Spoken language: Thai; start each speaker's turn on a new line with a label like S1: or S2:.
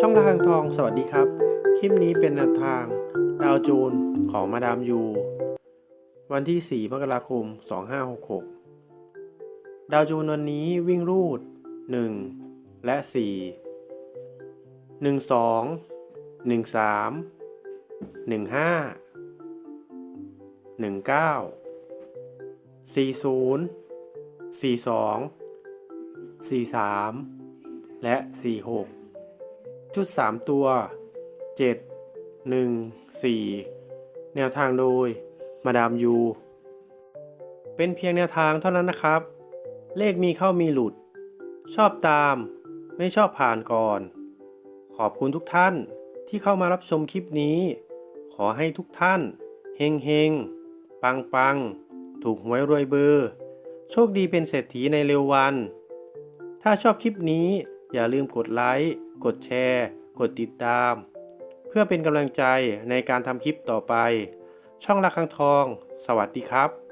S1: ระฆังทองสวัสดีครับ คลิปนี้เป็นแนวทางดาวโจนของมาดามยู วันที่ 4 มกราคม 2566 ดาวโจนวันนี้วิ่งรูด 1 และ 4 1 2 1 3 1 5 1 9 40 42 43 และ 46 ชุด 3 ตัว 7 1 4 แนวทางโดย มาดามยู เป็นเพียงแนวทางเท่านั้นนะครับ เลขมีเข้ามีหลุด ชอบตาม ไม่ชอบผ่านก่อน ขอบคุณทุกท่านที่เข้ามารับชมคลิปนี้ ขอให้ทุกท่าน เฮงเฮงปังปังถูกหวยรวยเบอร์ โชคดีเป็นเศรษฐีในเร็ววัน ถ้าชอบคลิปนี้อย่าลืมกดไลค์ กดแชร์ กดติดตาม เพื่อเป็นกำลังใจในการทำคลิปต่อไป ช่องละคังทอง สวัสดีครับ